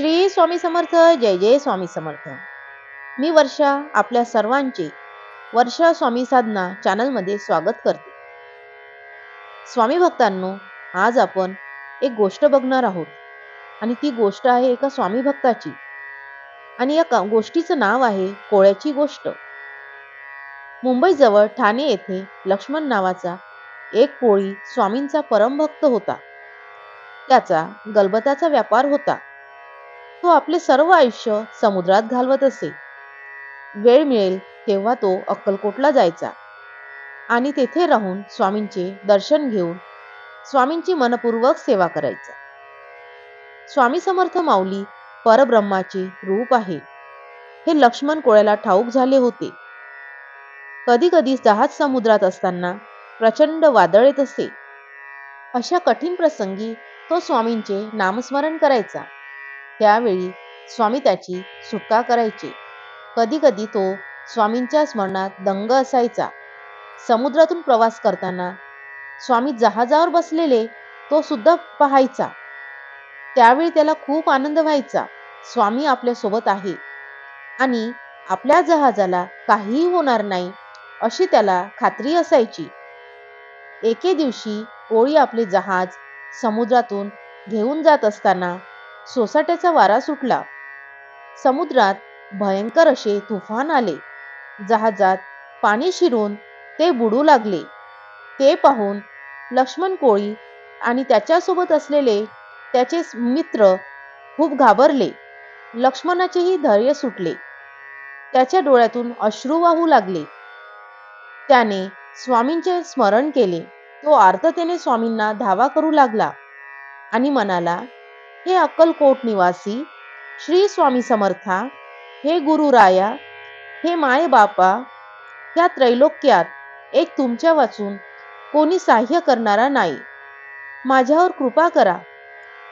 श्री स्वामी समर्थ जय जय स्वामी समर्थ. मी वर्षा आपल्या सर्वांचे वर्षा स्वामी साधना चॅनलमध्ये स्वागत करते. स्वामी भक्तांनो आज आपण एक गोष्ट बघणार आहोत. आणि ती गोष्ट आहे एका स्वामी भक्ताची. आणि या गोष्टीचं नाव आहे कोळ्याची गोष्ट. मुंबईजवळ ठाणे येथे लक्ष्मण नावाचा एक कोळी स्वामींचा परमभक्त होता. त्याचा गलबताचा व्यापार होता. तो आपले सर्व आयुष्य समुद्रात घालवत असे. वेळ मिळेल तेव्हा तो अक्कलकोटला जायचा आणि तेथे राहून स्वामींचे दर्शन घेऊन स्वामींची मनपूर्वक सेवा करायचा. स्वामी समर्थ माऊली परब्रह्माचे रूप आहे. हे लक्ष्मण कोळ्याला ठाऊक झाले होते. कधी कधी जहाज समुद्रात असताना प्रचंड वादळ येत असे. अशा कठीण प्रसंगी तो स्वामींचे नामस्मरण करायचा. त्यावेळी स्वामी त्याची सुटका करायचे. कधी कधी तो स्वामींच्या स्मरणात दंग असायचा. समुद्रातून प्रवास करताना स्वामी जहाजावर बसलेले तो सुद्धा पाहायचा. त्यावेळी त्याला खूप आनंद व्हायचा. स्वामी आपल्यासोबत आहे. आणि आपल्या जहाजाला काहीही होणार नाही अशी त्याला खात्री असायची. एके दिवशी कोळी आपले जहाज समुद्रातून घेऊन जात असताना सोसाट्याचा वारा सुटला. समुद्रात भयंकर असे तुफान आले. जहाजात पाणी शिरून ते बुडू लागले. ते पाहून लक्ष्मण कोळी आणि त्याच्यासोबत असलेले त्याचे मित्र खूप घाबरले. लक्ष्मणाचेही धैर्य सुटले. त्याच्या डोळ्यातून अश्रू वाहू लागले. त्याने स्वामींचे स्मरण केले. तो आर्ततेने स्वामींना धावा करू लागला आणि म्हणाला हे अक्कलकोट निवासी श्री स्वामी समर्था हे गुरु राया हे माय बापा या त्रैलोक्यात एक तुमच्या वाचून कोणी सहाय्य करणारा नाही. माझ्यावर कृपा करा.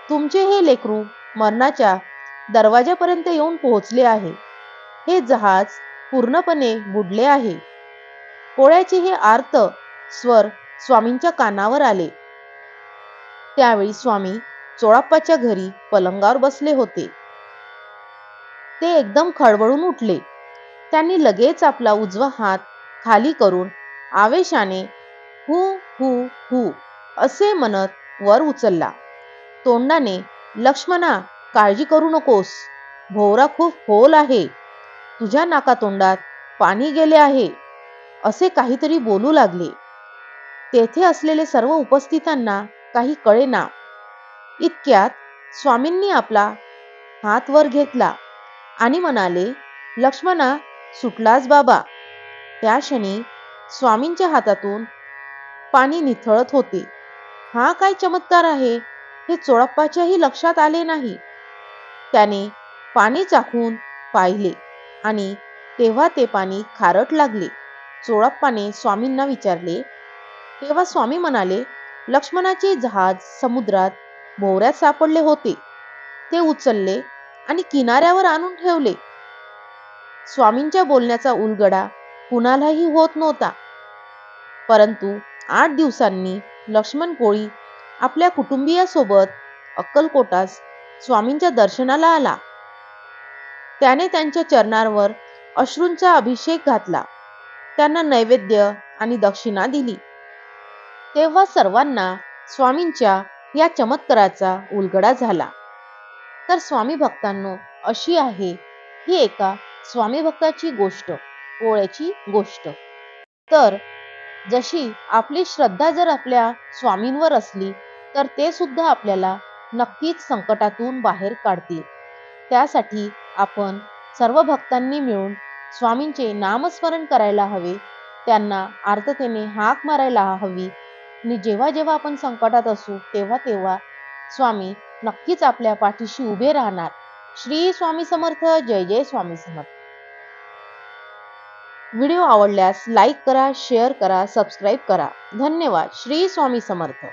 तुमचे हे लेकरू मरणाच्या दरवाजापर्यंत येऊन पोहोचले आहे. हे जहाज पूर्णपणे बुडले आहे. कोळ्याचे हे आर्त स्वर स्वामींच्या कानावर आले. त्यावेळी स्वामी चोळाप्पाच्या घरी पलंगावर बसले होते. ते एकदम खळबळून उठले. त्यांनी लगेच आपला उजवा हात खाली करून आवेशाने हु हु हु असे म्हणत वर उचलला. तोंडाने लक्ष्मणा काळजी करू नकोस. भोवरा खूप खोल आहे. तुझ्या नाकातोंडात पाणी गेले आहे. असे काहीतरी बोलू लागले. तेथे असलेले सर्व उपस्थितांना काही कळेना इतक्यात स्वामींनी आपला हात वर घेतला आणि म्हणाले लक्ष्मणा सुटलाच बाबा. त्या क्षणी स्वामींच्या हातातून पाणी निथळत होते. हा काय चमत्कार आहे? हे चोळप्पाच्याही लक्षात आले नाही. त्याने पाणी चाखून पाहिले आणि तेव्हा ते पाणी खारट लागले. चोळप्पाने स्वामींना विचारले. तेव्हा स्वामी म्हणाले लक्ष्मणाचे जहाज समुद्रात भोवऱ्यात सापडले होते. ते उचलले आणि किनाऱ्यावर आणून ठेवले. स्वामींच्या बोलण्याचा उलगडा कुणालाही होत नव्हता. परंतु आठ दिवसांनी लक्ष्मण कोळी आपल्या कुटुंबियासोबत अक्कलकोटास स्वामींच्या दर्शनाला आला. त्याने त्यांच्या चरणांवर अश्रूंचा अभिषेक घातला. त्यांना नैवेद्य आणि दक्षिणा दिली. तेव्हा सर्वांना स्वामींच्या या चमत्काराचा उलगडा झाला. तर स्वामी भक्तांनो अशी आहे ही एका स्वामी भक्ताची गोष्ट पोळ्याची गोष्ट. तर जशी आपली श्रद्धा जर आपल्या स्वामींवर असली तर ते सुद्धा आपल्याला नक्कीच संकटातून बाहेर काढतील. त्यासाठी आपण सर्व भक्तांनी मिळून स्वामींचे नामस्मरण करायला हवे त्यांना आर्ततेने हाक मारायला हवी आणि जेव्हा जेव्हा आपण संकटात असू तेव्हा तेव्हा स्वामी नक्कीच आपल्या पाठीशी उभे राहणार. श्री स्वामी समर्थ जय जय स्वामी समर्थ. व्हिडिओ आवडल्यास लाईक करा शेअर करा सबस्क्राईब करा. धन्यवाद. श्री स्वामी समर्थ.